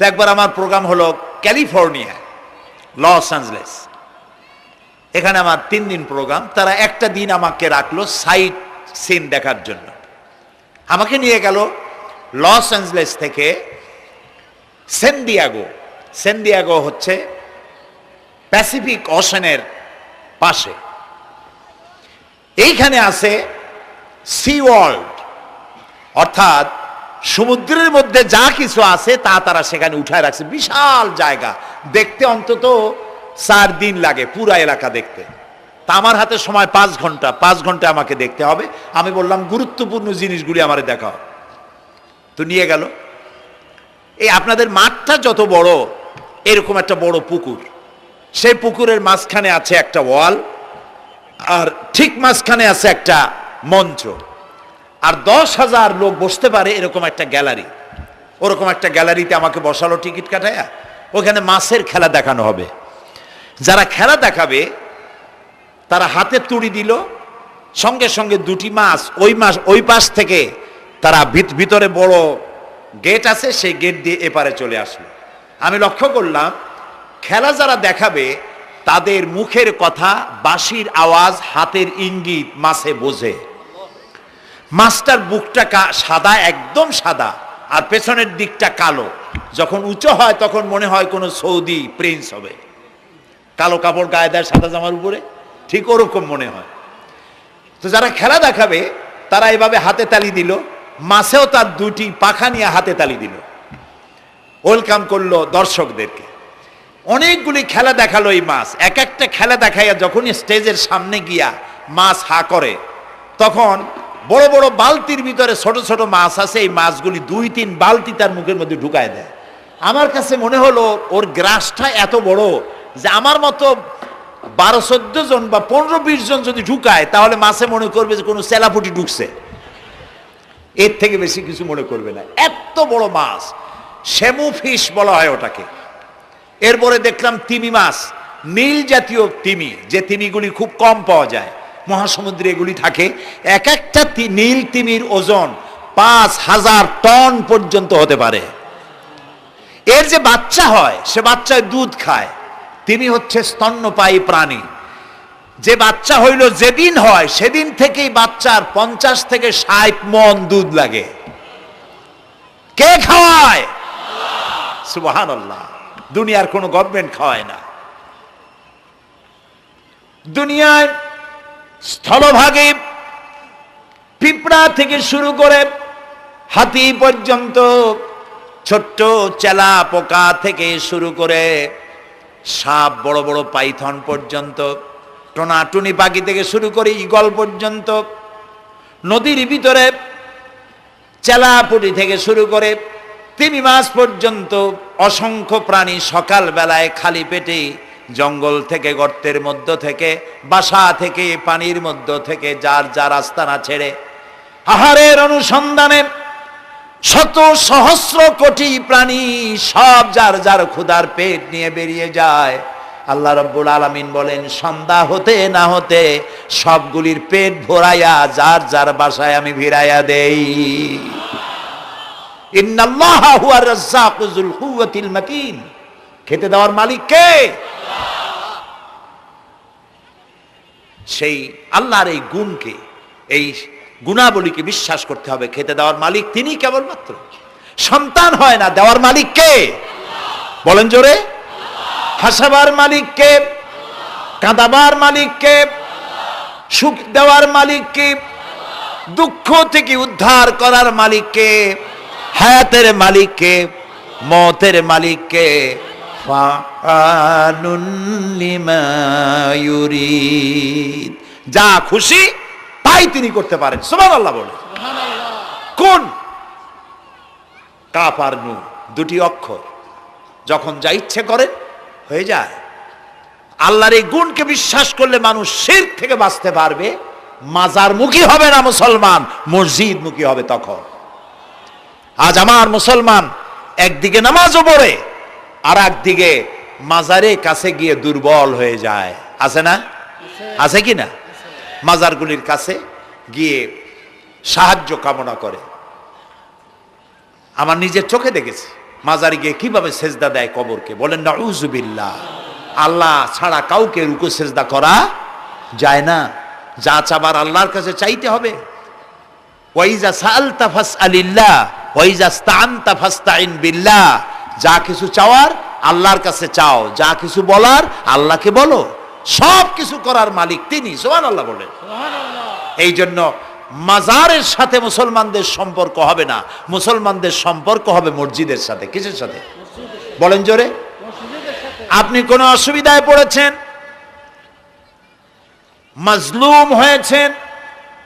তো একবার আমার প্রোগ্রাম হলো ক্যালিফোর্নিয়া লস অ্যাঞ্জেলেস এখানে আমার তিন দিন প্রোগ্রাম তারা একটা দিন আমাকে রাখল সাইট সিন দেখার জন্য। আমাকে নিয়ে গেল লস অ্যাঞ্জেলেস থেকে সেন্ডিয়াগো সেন্ডিয়াগো হচ্ছে প্যাসিফিক ওশানের পাশে। এইখানে আছে সি ওয়ার্ল্ড অর্থাৎ সমুদ্রের মধ্যে যা কিছু আছে তা তারা সেখানে উঠায় রাখছে। বিশাল জায়গা। দেখতে অন্তত চার দিন লাগে পুরা এলাকা দেখতে। তা আমার হাতে সময় পাঁচ ঘণ্টা। পাঁচ ঘণ্টা আমাকে দেখতে হবে। আমি বললাম, গুরুত্বপূর্ণ জিনিসগুলি আমার দেখাও। তো নিয়ে গেল। এই আপনাদের মাঠটা যত বড়, এরকম একটা বড় পুকুর। সেই পুকুরের মাঝখানে আছে একটা ওয়াল, আর ঠিক মাঝখানে আছে একটা মঞ্চ। আর দশ হাজার লোক বসতে পারে এরকম একটা গ্যালারি। ওরকম একটা গ্যালারিতে আমাকে বসালো টিকিট কাটায়া ওখানে মাছের খেলা দেখানো হবে। যারা খেলা দেখাবে, তারা হাতে তুড়ি দিল। সঙ্গে সঙ্গে দুটি মাছ ওই মাস ওই পাশ থেকে তারা ভিত- ভিতরে বড় গেট আছে, সেই গেট দিয়ে এপারে চলে আসলো। আমি লক্ষ্য করলাম, খেলা যারা দেখাবে, তাদের মুখের কথা, বাঁশির আওয়াজ, হাতের ইঙ্গিত মাছে বোঝে। মাছটার বুকটা সাদা, একদম সাদা, আর পেছনের দিকটা কালো। যখন উঁচু হয়, তখন মনে হয় কোনো সৌদি প্রিন্স হবে। কালো কাপড় গায়ে দেয় সাদা জামার উপরে, ঠিক ওরকম মনে হয়। তো যারা খেলা দেখাবে, তারা এভাবে হাতে তালি দিল। মাছেও তার দুটি পাখা নিয়ে হাতে তালি দিল। ওয়েলকাম করল দর্শকদেরকে। অনেকগুলি খেলা দেখাল এই মাছ। এক একটা খেলা দেখাইয়া যখনই স্টেজের সামনে গিয়া মাছ হা করে, তখন বড় বড় বালতির ভিতরে ছোট ছোট মাছ আছে, এই মাছগুলি দুই তিন বালতি তার মুখের মধ্যে ঢুকায় দেয়। আমার কাছে মনে হলো ওর গ্রাসটা এত বড় যে আমার মতো বারো চোদ্দ জন বা পনেরো বিশ জন যদি ঢুকায়, তাহলে মাছে মনে করবে যে কোনো সেলাপুটি ঢুকছে। এর থেকে বেশি কিছু মনে করবে না। এত বড় মাছ, শ্যামু ফিশ বলা হয় ওটাকে। এরপরে দেখলাম তিমি মাছ, নীল জাতীয় তিমি, যে তিমিগুলি খুব কম পাওয়া যায়। মহাসমুদ্রে এগুলি থাকে। এক একটা নীল তিমির ওজন পাঁচ হাজার টন পর্যন্ত হতে পারে। এর যে বাচ্চা হয়, সে বাচ্চায় দুধ খায়। তিনি হচ্ছে স্তন্যপায়ী প্রাণী। যে বাচ্চা হইল যেদিন হয়, সেদিন থেকেই বাচ্চার পঞ্চাশ থেকে ষাট মন দুধ লাগে। কে খাওয়ায়? দুনিয়ার কোনো গভর্নমেন্ট খাওয়ায় না। দুনিয়ায় স্থলভাগে পিঁপড়া থেকে শুরু করে হাতি পর্যন্ত ছোট্ট চেলা পোকা থেকে শুরু করে সাপ, বড় বড় পাইথন পর্যন্ত, টোনাটুনি পাখি থেকে শুরু করে ইগল পর্যন্ত, নদীর ভিতরে চেলাপুটি থেকে শুরু করে তিমি মাস পর্যন্ত অসংখ্য প্রাণী সকাল বেলায় খালি পেটে জঙ্গল থেকে, গর্তের মধ্য থেকে, বাসা থেকে, পানির মধ্য থেকে, যার যার আস্তানা ছেড়ে। আহারের অনুসন্ধানে শত সহস্র কোটি প্রাণী সব যার যার ক্ষুধার পেট নিয়ে বেরিয়ে যায়। আল্লাহ রব্বুল আলামিন বলেন, সন্ধ্যা হতে না হতে সবগুলির পেট ভরাইয়া যার যার বাসায় আমি ভিড়াইয়া দেই। খেতে দেওয়ার মালিক কে? সেই আল্লাহর এই গুণকে, এই গুণাবলীকে বিশ্বাস করতে হবে। খেতে দেওয়ার মালিক তিনি কেবলমাত্র। সন্তান হয় না, দেওয়ার মালিক কে? বলেন জোরে। হাসাবার মালিক কে? কাঁদাবার মালিক কে? সুখ দেওয়ার মালিক কে? দুঃখ থেকে উদ্ধার করার মালিককে হায়াতের মালিককে মতের মালিককে ফাআলুন লিমা ইউরিদ। যা খুশি তাই তিনি করতে পারেন। সোমান আল্লাহ বলে কোন? কাফ আর নু দুটি অক্ষর। যখন যা ইচ্ছে করে হয়ে যায়। আল্লাহর এই গুণকে বিশ্বাস করলে মানুষ শির থেকে বাঁচতে পারবে। মাজার মুখী হবে না মুসলমান মসজিদ মুখী হবে তখন। আজ আমার মুসলমান একদিকে নামাজও পড়ে আর একদিকে মাজারে কাছে গিয়ে দুর্বল হয়ে যায়। আছে না? আছে কি না? মাজারগুলির কাছে গিয়ে সাহায্য কামনা করে। আমার নিজের চোখে দেখেছি। মাজারি গিয়ে কীভাবে সেজদা দেয় কবরকে? বলেন না উজুবিল্লাহ আল্লাহ ছাড়া কাউকে রুকু সেজদা করা যায় না। যা চাবার আল্লাহর কাছে চাইতে হবে। ওয়াইজা সালতা ফাসআলিল্লাহ, ওয়াইজা স্তানতা ফাস্তাইন বিল্লাহ। যা কিছু চাওয়ার আল্লাহর কাছে চাও যা কিছু বলার আল্লাহকে বলো। সব কিছু করার মালিক তিনি সোহান আল্লাহ বলেন এই জন্য মাজারের সাথে মুসলমানদের সম্পর্ক হবে না। মুসলমানদের সম্পর্ক হবে মসজিদের সাথে। কিসের সাথে? বলেন জোরে। আপনি কোনো অসুবিধায় পড়েছেন? মাজলুম হয়েছেন?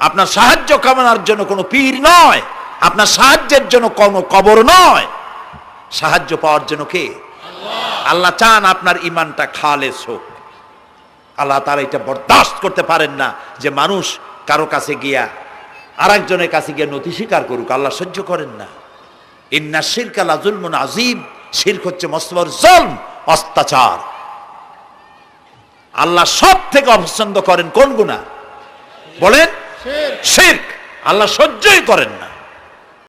আপনার সাহায্য কামনার জন্য কোনো পীর নয় আপনার সাহায্যের জন্য কোনো কবর নয়। সাহায্য পাওয়ার জন্য কে? আল্লাহ। চান আপনার ইমানটা খালেস হোক। আল্লাহ তারা এটা বরদাস্ত করতে পারেন না যে মানুষ কারও কাছে গিয়া আরেকজনের কাছে গিয়ে নথি স্বীকার করুক আল্লাহ সহ্য করেন না। ইন্না শিরক আলা জুলমুন আজিম শিরক হচ্ছে মস্তবর জলম অত্যাচার। আল্লাহ সব থেকে অপছন্দ করেন কোন গুণা বলেন শিরক। আল্লাহ সহ্যই করেন না।